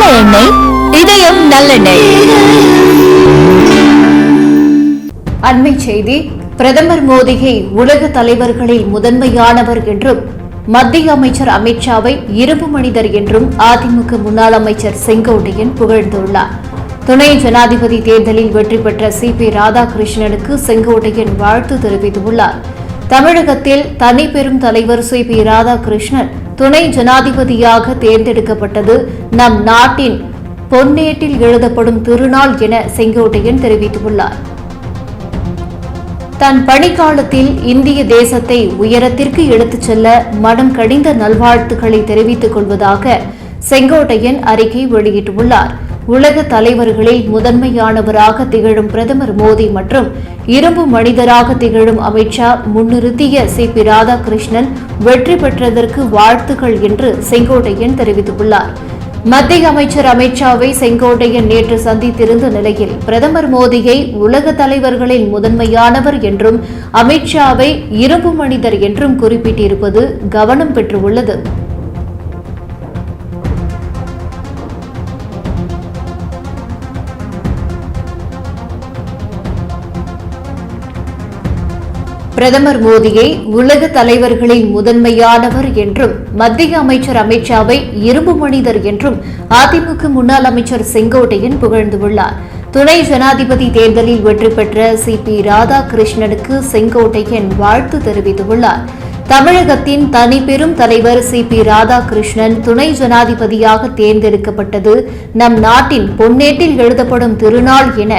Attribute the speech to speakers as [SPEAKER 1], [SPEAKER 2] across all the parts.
[SPEAKER 1] நல்ல எண்ணெய் இதயம் நல்லெண்ணெய் அண்மை செய்தி பிரதமர் மோடியை உலக தலைவர்களில் முதன்மையானவர் என்றும் மத்திய அமைச்சர் அமித்ஷாவை இரும்பு மனிதர் என்றும் அதிமுக முன்னாள் அமைச்சர் செங்கோட்டையன் புகழ்ந்துள்ளார் துணை ஜனாதிபதி தேர்தலில் வெற்றி பெற்ற சி பி ராதாகிருஷ்ணனுக்கு செங்கோட்டையன் வாழ்த்து தெரிவித்துள்ளார் தமிழகத்தில் தனி பெரும் தலைவர் சி பி ராதாகிருஷ்ணன் துணை ஜனாதிபதியாக தேர்ந்தெடுக்கப்பட்டது நம் நாட்டின் பொன்னேட்டில் எழுதப்படும் திருநாள் என செங்கோட்டையன் தெரிவித்துள்ளார் தன் பணிக்காலத்தில் இந்திய தேசத்தை உயரத்திற்கு எடுத்துச் செல்ல மனம் கடிந்த நல்வாழ்த்துக்களை தெரிவித்துக் கொள்வதாக செங்கோட்டையன் அறிக்கை வெளியிட்டுள்ளார் உலக தலைவர்களில் முதன்மையானவராக திகழும் பிரதமர் மோடி மற்றும் இரும்பு மனிதராக திகழும் அமித்ஷா முன்னிறுத்திய சி பி ராதாகிருஷ்ணன் வெற்றி பெற்றதற்கு வாழ்த்துகள் என்று செங்கோட்டையன் தெரிவித்துள்ளார் மத்திய அமைச்சர் அமித்ஷாவை செங்கோட்டையன் நேற்று சந்தித்திருந்த நிலையில் பிரதமர் மோடியை உலக தலைவர்களில் முதன்மையானவர் என்றும் அமித்ஷாவை இரும்பு மனிதர் என்றும் குறிப்பிட்டிருப்பது கவனம் பெற்றுள்ளது பிரதமர் மோடியை உலக தலைவர்களின் முதன்மையானவர் என்றும் மத்திய அமைச்சர் அமித்ஷாவை இரும்பு மனிதர் என்றும் அதிமுக முன்னாள் அமைச்சர் செங்கோட்டையன் புகழ்ந்துள்ளார் துணை ஜனாதிபதி தேர்தலில் வெற்றி பெற்ற சி பி ராதாகிருஷ்ணனுக்கு செங்கோட்டையன் வாழ்த்து தெரிவித்துள்ளார் தமிழகத்தின் தனி பெரும் தலைவர் சி பி ராதாகிருஷ்ணன் துணை ஜனாதிபதியாக தேர்ந்தெடுக்கப்பட்டது நம் நாட்டின் பொன்னேட்டில் எழுதப்படும் திருநாள் என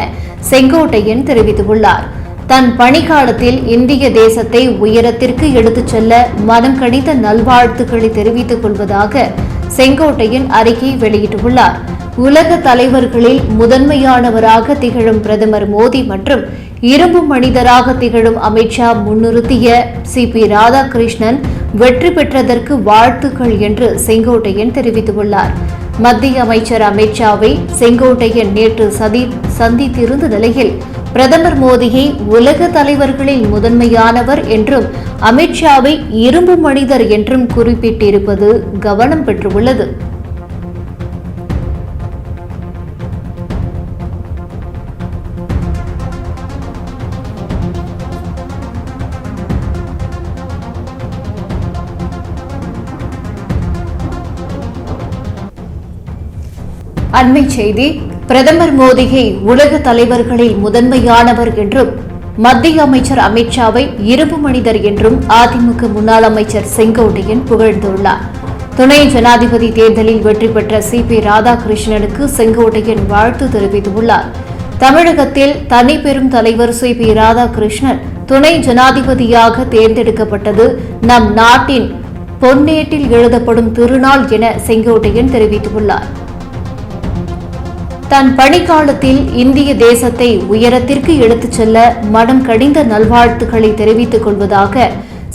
[SPEAKER 1] செங்கோட்டையன் தெரிவித்துள்ளார் தன் பணிகாலத்தில் இந்திய தேசத்தை உயரத்திற்கு எடுத்துச் செல்ல மனம் கணித்த நல்வாழ்த்துக்களை தெரிவித்துக் கொள்வதாக செங்கோட்டையன் அறிக்கை வெளியிட்டுள்ளார் உலக தலைவர்களில் முதன்மையானவராக திகழும் பிரதமர் மோடி மற்றும் இரும்பு மனிதராக திகழும் அமித்ஷா முன்னிறுத்திய சி பி ராதாகிருஷ்ணன் வெற்றி பெற்றதற்கு வாழ்த்துக்கள் என்று செங்கோட்டையன் தெரிவித்துள்ளார் மத்திய அமைச்சர் அமித்ஷாவை செங்கோட்டையன் நேற்று சந்தித்திருந்த நிலையில் பிரதமர் மோடியை உலக தலைவர்களில் முதன்மையானவர் என்றும் அமித்ஷாவை இரும்பு மனிதர் என்றும் குறிப்பிட்டிருப்பது கவனம் பெற்றுள்ளது அண்மை செய்தி பிரதமர் மோடியை உலக தலைவர்களில் முதன்மையானவர் என்றும் மத்திய அமைச்சர் அமித்ஷாவை இரும்பு மனிதர் என்றும் அதிமுக முன்னாள் அமைச்சர் செங்கோட்டையன் புகழ்ந்துள்ளார் துணை ஜனாதிபதி தேர்தலில் வெற்றி பெற்ற சி பி ராதாகிருஷ்ணனுக்கு செங்கோட்டையன் வாழ்த்து தெரிவித்துள்ளார் தமிழகத்தில் தனி பெரும் தலைவர் சி பி ராதாகிருஷ்ணன் துணை ஜனாதிபதியாக தேர்ந்தெடுக்கப்பட்டது நம் நாட்டின் பொன்னேட்டில் எழுதப்படும் திருநாள் என செங்கோட்டையன் தெரிவித்துள்ளார் தன் பணிக்காலத்தில் இந்திய தேசத்தை உயரத்திற்கு எடுத்துச் செல்ல மனம் கடிந்த நல்வாழ்த்துக்களை தெரிவித்துக் கொள்வதாக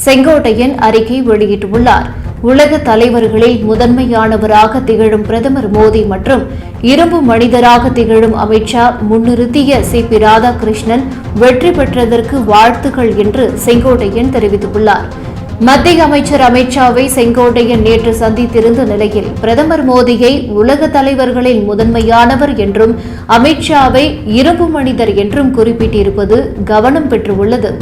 [SPEAKER 1] செங்கோட்டையன் அறிக்கை வெளியிட்டுள்ளார் உலக தலைவர்களில் முதன்மையானவராக திகழும் பிரதமர் மோடி மற்றும் இரும்பு மனிதராக திகழும் அமித்ஷா முன்னிறுத்திய சி பி ராதாகிருஷ்ணன் வெற்றி பெற்றதற்கு வாழ்த்துக்கள் என்று செங்கோட்டையன் தெரிவித்துள்ளார் மத்திய அமைச்சர் அமித்ஷாவை செங்கோட்டையன் நேற்று சந்தித்திருந்த நிலையில் பிரதமர் மோடியை உலக தலைவர்களில் முதன்மையானவர் என்றும் அமித்ஷாவை இரும்பு மனிதர் என்றும் குறிப்பிட்டிருப்பது கவனம் பெற்றுள்ளது